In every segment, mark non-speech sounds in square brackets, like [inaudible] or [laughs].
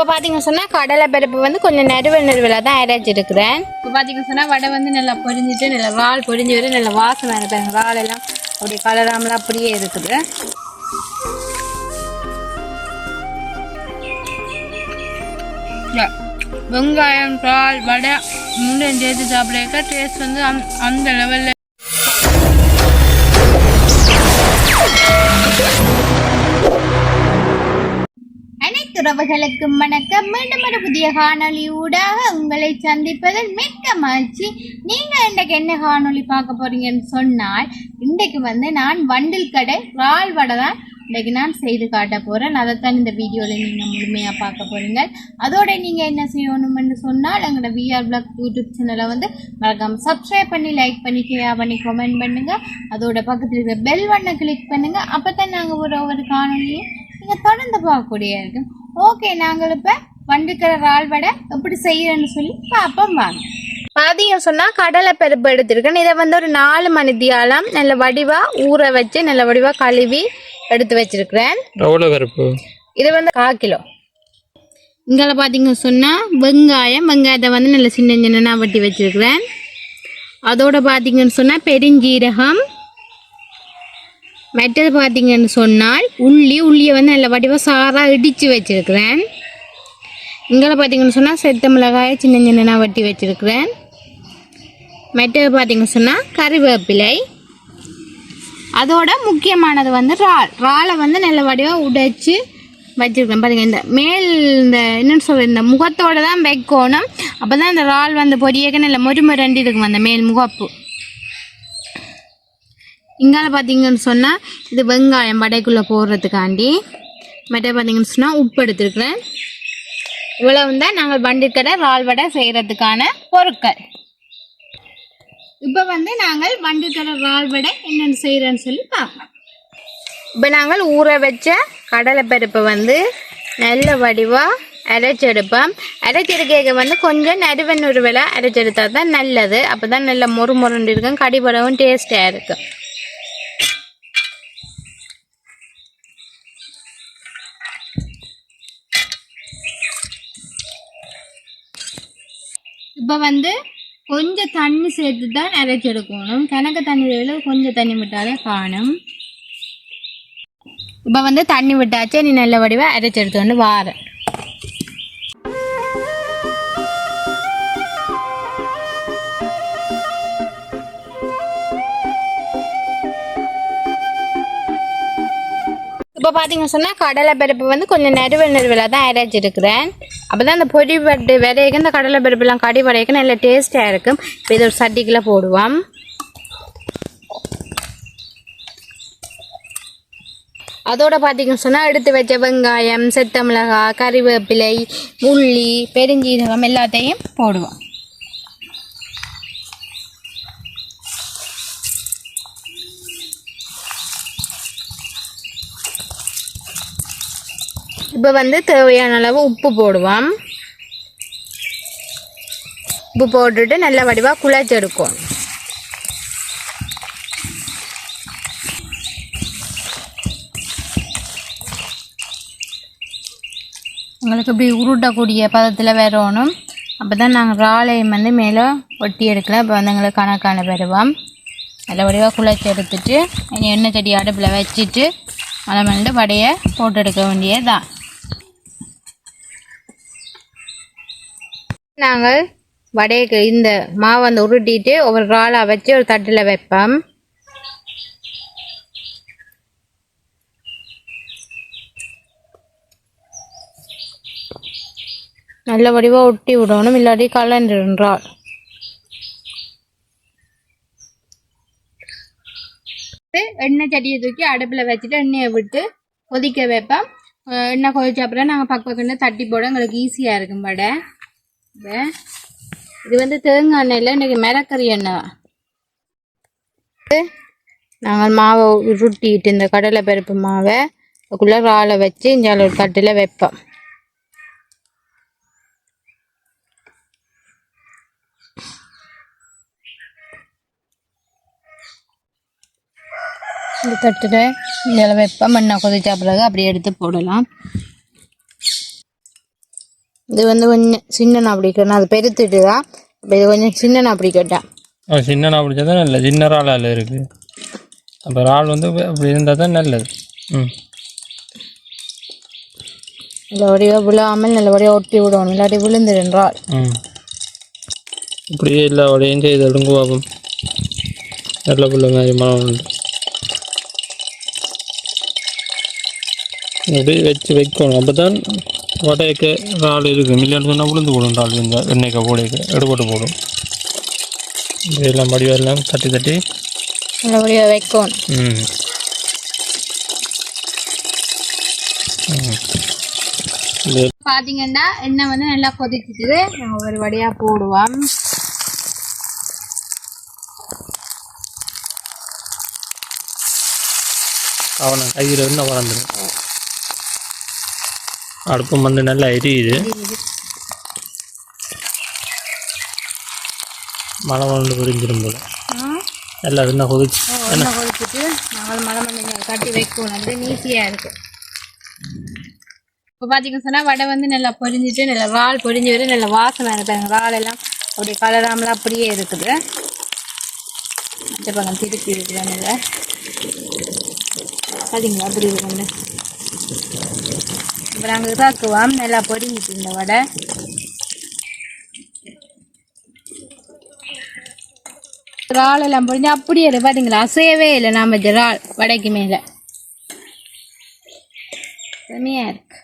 இப்போ பார்த்தீங்க சொன்னால் கடலை பருப்பு வந்து கொஞ்சம் நெருவ நெருவில தான் அரைச்சிருக்கிறேன் இப்போ பார்த்தீங்க சொன்னால் வடை வந்து நல்லா பொரிஞ்சிட்டு நல்லா வால் பொரிஞ்சு வரும் நல்லா வாசனை இருப்பாங்க வால் எல்லாம் அப்படி கலராமலாம் அப்படியே இருக்குது. வெங்காயம் பால் வடை முன்னே சேர்த்து சாப்பிட்றக்க டேஸ்ட் வந்து அந் அந்த லெவலில் உறவுகளுக்கு உறவுகளுக்கும் வணக்கம். மீண்டும் ஒரு புதிய காணொளி ஊடாக உங்களை சந்திப்பதில் மிக்க மகிழ்ச்சி. நீங்க இன்றைக்கு என்ன காணொளி பார்க்க போறீங்கன்னு சொன்னால் இன்றைக்கு வந்து நான் வண்டில் கடை ரால் வடை தான் இன்றைக்கு நான் செய்து காட்ட போறேன். அதைத்தான் இந்த வீடியோவில் நீங்க முழுமையாக பார்க்க போறீங்க. அதோட நீங்க என்ன செய்யணும்னு சொன்னால் எங்களோட விஆர் பிளாக் யூடியூப் சேனலை வந்து வழக்கம் சப்ஸ்கிரைப் பண்ணி லைக் பண்ணி ஷேர் பண்ணி கமெண்ட் பண்ணுங்க. அதோட பக்கத்தில் இருக்கிற பெல் வண்ணை கிளிக் பண்ணுங்க. அப்பதான் நாங்கள் ஒரு ஒரு காணொலியும் நீங்கள் தொடர்ந்து பார்க்கக்கூடிய இருக்கும் ஓகே நாங்கள் இப்ப வண்டிக்கிற ரால் வடை எப்படி செய்யறேன்னு சொல்லி பார்ப்போம் வாங்க. பாத்தீங்க சொன்னா கடலை பருப்பு எடுத்திருக்கேன். இதை வந்து ஒரு நாலு மணி தியாலம் நல்ல வடிவா ஊற வச்சு நல்ல வடிவா கழுவி எடுத்து வச்சிருக்கிறேன். எவ்வளோ பருப்பு? இது வந்து கால் கிலோ. இங்கே பார்த்தீங்க சொன்னால் வெங்காயம் வெங்காயத்தை வந்து நல்ல சின்ன சின்ன வெட்டி வச்சிருக்கிறேன். அதோட பார்த்தீங்கன்னு சொன்னால் பெருஞ்சீரகம் மற்றது பார்த்தீங்கன்னு சொன்னால் உள்ளி உள்ளியை வந்து நல்ல வடிவாக சாராக இடித்து வச்சுருக்கிறேன். இங்கே பார்த்தீங்கன்னு சொன்னால் செத்த மிளகாயை சின்ன சின்ன வெட்டி வச்சுருக்கிறேன். மற்றது பார்த்தீங்கன்னு சொன்னால் கறிவேப்பிலை அதோட முக்கியமானது வந்து இறால். இறாலை வந்து நல்ல வடிவாக உடைச்சி வச்சுருக்கேன் பாருங்க இந்த மேல் இந்த என்னென்னு சொல்கிறது இந்த முகத்தோடு தான் வைக்கணும். அப்போ தான் இந்த இறால் வந்து பொரியக்க நல்ல மொறு ரெண்டு இருக்கும் அந்த மேல் முகப்பு. இங்கால பார்த்தீங்கன்னு சொன்னால் இது வெங்காயம் வடைக்குள்ளே போடுறதுக்காண்டி. மற்ற பார்த்தீங்கன்னு சொன்னால் உப்பு எடுத்துருக்குறேன். இவ்வளவு தான் நாங்கள் வண்டிக்கடை இறால் வடை செய்கிறதுக்கான பொருட்கள். இப்போ வந்து நாங்கள் வண்டிக்கடை இறால் வடை என்னென்னு செய்கிறேன்னு சொல்லி பார்ப்போம் இப்போ நாங்கள் ஊற வச்ச கடலை பருப்பை வந்து நல்ல வடிவாக அரைச்செடுப்போம். அரைச்செடுக்க வந்து கொஞ்சம் நறுவ நுறுவலை அரைச்செடுத்தால் தான் நல்லது. அப்போ தான் நல்ல மொறு மொறுண்டு இருக்கும் கடிபடவும் டேஸ்ட்டாக இருக்கும். இப்போ வந்து கொஞ்சம் தண்ணி சேர்த்து தான் அரைச்செடுக்கணும் கணக்கு தண்ணி வேலை கொஞ்சம் தண்ணி விட்டாலே காணும். இப்போ வந்து தண்ணி விட்டாச்சே நீ நல்ல வடிவாக அரைச்செடுத்து வந்து வாரேன். இப்போ பார்த்தீங்க சொன்னால் கடலை பருப்பு வந்து கொஞ்சம் நெருவல் நெருவலாக தான் அரைச்சிருக்கிறேன் அப்போ தான் அந்த பொடி பட்டு விதைக்கு இந்த கடலை பருப்புலாம் கடி வரைக்கும் நல்ல டேஸ்ட்டாக இருக்கும். இப்போ இது ஒரு சட்டிக்குள்ளே போடுவோம். அதோட பார்த்தீங்கன்னு சொன்னால் எடுத்து வச்ச வெங்காயம் செத்த மிளகாய் கறிவேப்பிலை உள்ளி பெருஞ்சீரகம் எல்லாத்தையும் போடுவோம். இப்போ வந்து தேவையான அளவு உப்பு போடுவோம். உப்பு போட்டுட்டு நல்ல வடிவாக குழச்செடுக்கும் எங்களுக்கு இப்படி உருட்டக்கூடிய பதத்தில் வரணும் அப்போ தான் நாங்கள் இறாலையும் வந்து மேலே ஒட்டி எடுக்கலாம். இப்போ வந்து எங்களுக்கு கணக்கான வருவோம் நல்ல வடிவாக குழச்சி எடுத்துட்டு இனி எண்ணெய் செடி அடுப்பில் வச்சுட்டு அதை வந்து வடையை போட்டு எடுக்க வேண்டியதுதான். நாங்கள் வடைக்கு இந்த மாவை வந்து உருட்டிட்டு ஒரு இறாலாக வச்சு ஒரு தட்டில் வைப்போம். நல்ல வடிவாக ஒட்டி விடணும் இல்லாட்டி கலண்டுன்றால் எண்ணெய் சட்டியை தூக்கி அடுப்பில் வச்சுட்டு எண்ணெயை விட்டு கொதிக்க வைப்போம். எண்ணெய் கொதிச்ச அப்புறம் நாங்கள் பக்கம் பக்கம் தட்டி போட எங்களுக்கு ஈஸியாக இருக்கும் வடை. இது இது வந்து தேங்காய் எண்ணெயில் இன்றைக்கி மிளக்கறி எண்ணெய். நாங்கள் மாவை உருட்டிட்டு இந்த கடலை பருப்பு மாவை அதுக்குள்ளே ராலை வச்சு இங்கே ஒரு கட்டில் வைப்போம். இந்த தட்டில் இதில் வைப்போம். மண்ணை கொதிச்ச பிறகு அப்படியே எடுத்து போடலாம். இது வந்து கொஞ்சம் சின்ன அப்படி கேட்டேன் அது பெருத்துட்டு தான் இப்போ இது கொஞ்சம் சின்ன அப்படி கேட்டேன் அது சின்ன நான் பிடிச்சா தான் நல்லது. சின்ன இறால் அதில் இருக்குது அப்போ இறால் வந்து அப்படி இருந்தால் தான் நல்லது. ம். நல்லபடியாக விழாமல் நல்லபடியாக ஒட்டி விடணும். இல்லாட்டி விழுந்துடுன்றால் ம். இப்படியே இல்லை உடையும் செய்து பார்ப்போம் நல்ல பிள்ளை மாதிரி மனம் உண்டு. அப்படியே வச்சு வைக்கணும். அப்போ தான் வடையக்க இறால் இருக்குது. மில்லியன் சொன்னால் விழுந்து போடும் இறால் இந்த எண்ணெய்க்க போடையக்க எடுபட்டு போடும். இதெல்லாம் படிவெல்லாம் தட்டி தட்டி. நல்லபடியாக வைக்கணும் ம். பார்த்தீங்கன்னா எண்ணெய் வந்து நல்லா கொதிச்சுட்டு நாங்கள் ஒரு வடியாக போடுவோம். அவனை கையில் இருந்து வளர்ந்துடும் அடுப்பும் வந்து நல்லா எரியுது. மழை வந்து புரிஞ்சிடும் போல. நல்லா இருந்தால் கொதிச்சு. எண்ணெய் கொதிச்சுட்டு நாங்கள் மலை மண்ணை கட்டி வைக்கணும் அது ஈஸியாக இருக்குது இப்போ பார்த்தீங்கன்னு சொன்னால் வடை வந்து நல்லா பொரிஞ்சிட்டு நல்லா வால் பொரிஞ்சு வர நல்ல வாசனை இருக்குது வால் எல்லாம் அப்படியே கலராமலாம் அப்படியே இருக்குது. இந்த பக்கம் திருப்பி இருக்குது நல்லா பார்த்தீங்களா அப்படி இருக்குங்க இப்போ நாங்கள் இதாக்குவோம் நல்லா பொரிஞ்சிட்டு இந்த வடை. இறால் எல்லாம் பொடிஞ்சு அப்படியே இருக்கு. பார்த்தீங்களா அசையவே இல்லை நாம் இறால் வடைக்கு மேலே. செமையாக இருக்கு.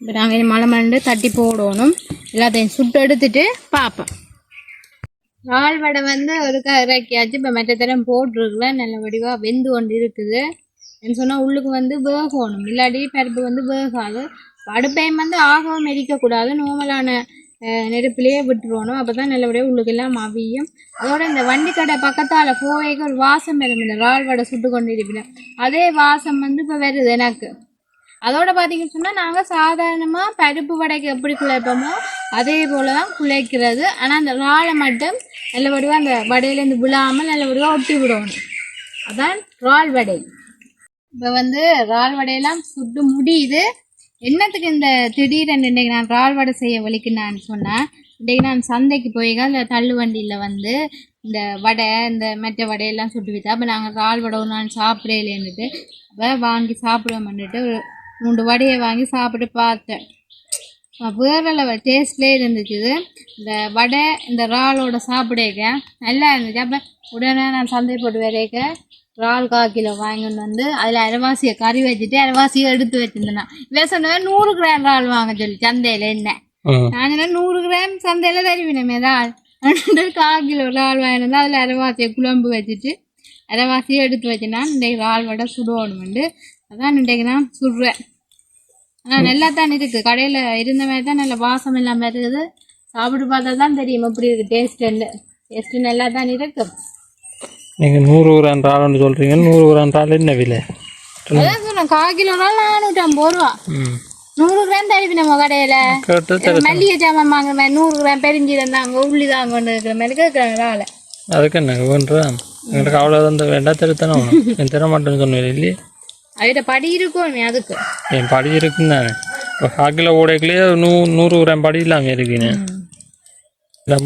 இப்போ நாங்கள் மலை மண்டு தட்டி போடணும். எல்லாத்தையும் சுட்டு எடுத்துட்டு பார்ப்போம். இறால் வடை வந்து ஒரு இறக்கியாச்சு. இப்போ மற்ற தரம் போட்டிருக்குல. நல்ல வடிவாக வெந்து கொண்டு இருக்குது. என்ன சொன்னால் உள்ளுக்கு வந்து வேகணும். இல்லாட்டி பருப்பு வந்து வேகாது. அடுப்பையும் வந்து ஆகவும் எரிக்கக்கூடாது. நோமலான நெருப்பிலேயே விட்டுருவணும் அப்போ தான் நல்லபடியாக உள்ளுக்கெல்லாம் அவியும். அதோட இந்த வண்டி கடை பக்கத்தால் போவேக்கு ஒரு வாசம் வரும் இந்த இறால் வடை சுட்டு கொண்டு இருப்பினேன் அதே வாசம் வந்து இப்போ வருது எனக்கு. அதோட பார்த்தீங்கன்னு சொன்னால் நாங்கள் சாதாரணமாக பருப்பு வடைக்கு எப்படி குழைப்போமோ அதே போல் தான் குழைக்கிறது. ஆனால் அந்த இறாலை மட்டும் நல்லபடியாக அந்த வடையிலேருந்து விழாமல் நல்லபடியாக ஒட்டி விடணும். அதான் இறால் வடை. இப்போ வந்து இறால் வடையெல்லாம் சுட்டு முடியுது. என்னத்துக்கு இந்த திடீரென்று இன்றைக்கி நான் இறால் வடை செய்ய வலிக்குனான்னு சொன்னேன் இன்றைக்கி நான் சந்தைக்கு போய் இந்த தள்ளு வண்டியில் வந்து இந்த வடை இந்த மெட்டை வடையெல்லாம் சுட்டு விற்றா அப்போ நாங்கள் இறால் வடை ஒரு நாள் சாப்பிடலேன்னுட்டு அப்போ வாங்கி சாப்பிடுவோம்னுட்டு ஒரு மூன்று வடையை வாங்கி சாப்பிட்டு பார்த்தேன். வேறு லெவல் டேஸ்ட்லேயே இருந்துச்சு இந்த வடை இந்த இறாலோட சாப்பிடக்க நல்லா இருந்துச்சு. அப்போ உடனே நான் சந்தை போட்டு வரைக்க இறால் கால் கிலோ வாங்கிட்டு வந்து அதில் அரைவாசியை கறி வச்சுட்டு அரைவாசியை எடுத்து வச்சிருந்தேன் இவன் சொன்னவன் நூறு கிராம் இறால் வாங்க சொல்லி சந்தையில் என்ன? நான் சொன்னேன் நூறு கிராம் சந்தையில் தருவினமே இறால். ரெண்டு கால் கிலோ இறால் வாங்கிட்டு வந்து அதில் அரைவாசியை குழம்பு வச்சுட்டு அரைவாசியை எடுத்து வச்சேன்னா இன்றைக்கு இறால் வடை சுடுவோணுமெண்டு அதான் இன்றைக்கு நான் சுடுறேன். ஆனால் நல்லா தான் இருக்குது. கடையில் இருந்த மாதிரி தான் நல்ல வாசம் இல்லாமல் இருக்குது. சாப்பிட்டு பார்த்தா தான் தெரியும் எப்படி இருக்குது டேஸ்ட்டு டேஸ்ட்டு நல்லா தான் இருக்கு நீங்கள் நூறு கிராம் இறால்னு சொல்கிறீங்க நூறு கிராம் இறால் என்ன விலை? சொன்னேன் கால் கிலோ நானூற்றி ஐம்பது ரூபா. நூறு கிராம் தருவி நம்ம கடையில். மல்லிகை ஜாமான் வாங்குற மாதிரி நூறு கிராம் பெருஞ்சீரம் தாங்க உள்ளி கொண்டு இருக்கிற மாதிரி கேட்குறாங்க ஆளை அதுக்கு என்ன வேண்டுறேன் எங்களுக்கு அவ்வளோ தந்த வேண்டாம் திருத்தன வேணும் [laughs] என் தர மாட்டேன்னு சொன்னேன் இல்லையே? அவர்கிட்ட படி இருக்கும் அதுக்கு. என் படி இருக்குன்னு தானே. இப்போ காக்கில் ஓடைக்குள்ளேயே நூ நூறு கிராம் படி இல்லாமல்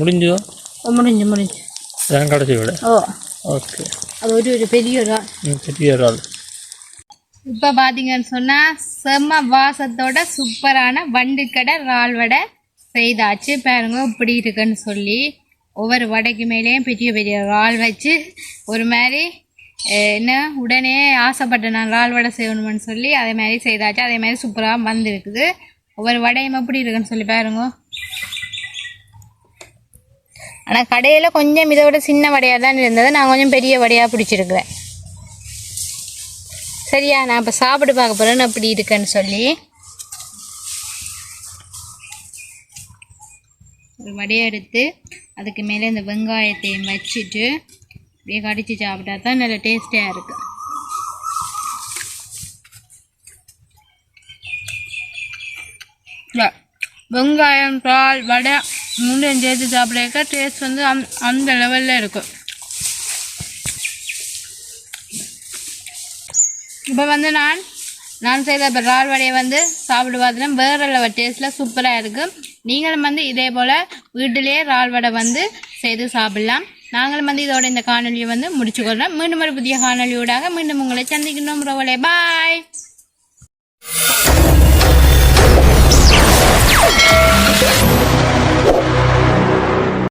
முடிஞ்சோ முடிஞ்சு. முடிஞ்சு இதான் விட. ஓ. ஓகே அது ஒரு ஒரு பெரிய ம் பெரிய இறால் இப்போ பார்த்தீங்கன்னு சொன்னால் செம்ம வாசத்தோட சூப்பரான வண்டுக்கடை இறால் வடை செய்தாச்சு. பாருங்க இப்படி இருக்குன்னு சொல்லி. ஒவ்வொரு வடைக்கு மேலேயும் பெரிய பெரிய இறால் வச்சு ஒரு மாதிரி என்ன உடனே ஆசைப்பட்டேன் நான் இறால் வடை செய்யணும்னு சொல்லி அதே மாதிரி செய்தாச்சு. அதே மாதிரி சூப்பராக வந்திருக்குது. ஒவ்வொரு வடையும் எப்படி இருக்குன்னு சொல்லி பாருங்க. ஆனால் கடையில் கொஞ்சம் இதை விட சின்ன வடையாக தான் இருந்தது. நான் கொஞ்சம் பெரிய வடையாக பிடிச்சிருக்கிறேன். சரியா நான் இப்போ சாப்பிட்டு பார்க்க போகிறேன்னு அப்படி இருக்குன்னு சொல்லி. ஒரு வடையை எடுத்து அதுக்கு மேலே இந்த வெங்காயத்தையும் வச்சுட்டு அப்படியே கடித்து சாப்பிட்டா தான் நல்ல டேஸ்டியாக இருக்குது வெங்காயம் பால் வடை. மூணையும் சேர்த்து சாப்பிட்றக்க டேஸ்ட் வந்து அந் அந்த லெவலில் இருக்கும். இப்போ வந்து நான் நான் செய்த இப்போ ரால் வடையை வந்து சாப்பிட்டு பார்த்தீங்கன்னா வேற லெவல் டேஸ்ட்டில் சூப்பராக இருக்கும் நீங்களும் வந்து இதே போல் வீட்டிலேயே இறால் வடை வந்து செய்து சாப்பிட்லாம். நாங்களும் வந்து இதோட இந்த காணொலியை வந்து முடிச்சுக்கொள்கிறோம் மீண்டும் ஒரு புதிய காணொலியூடாக மீண்டும் உங்களை சந்திக்கணும் ரோவலே பாய்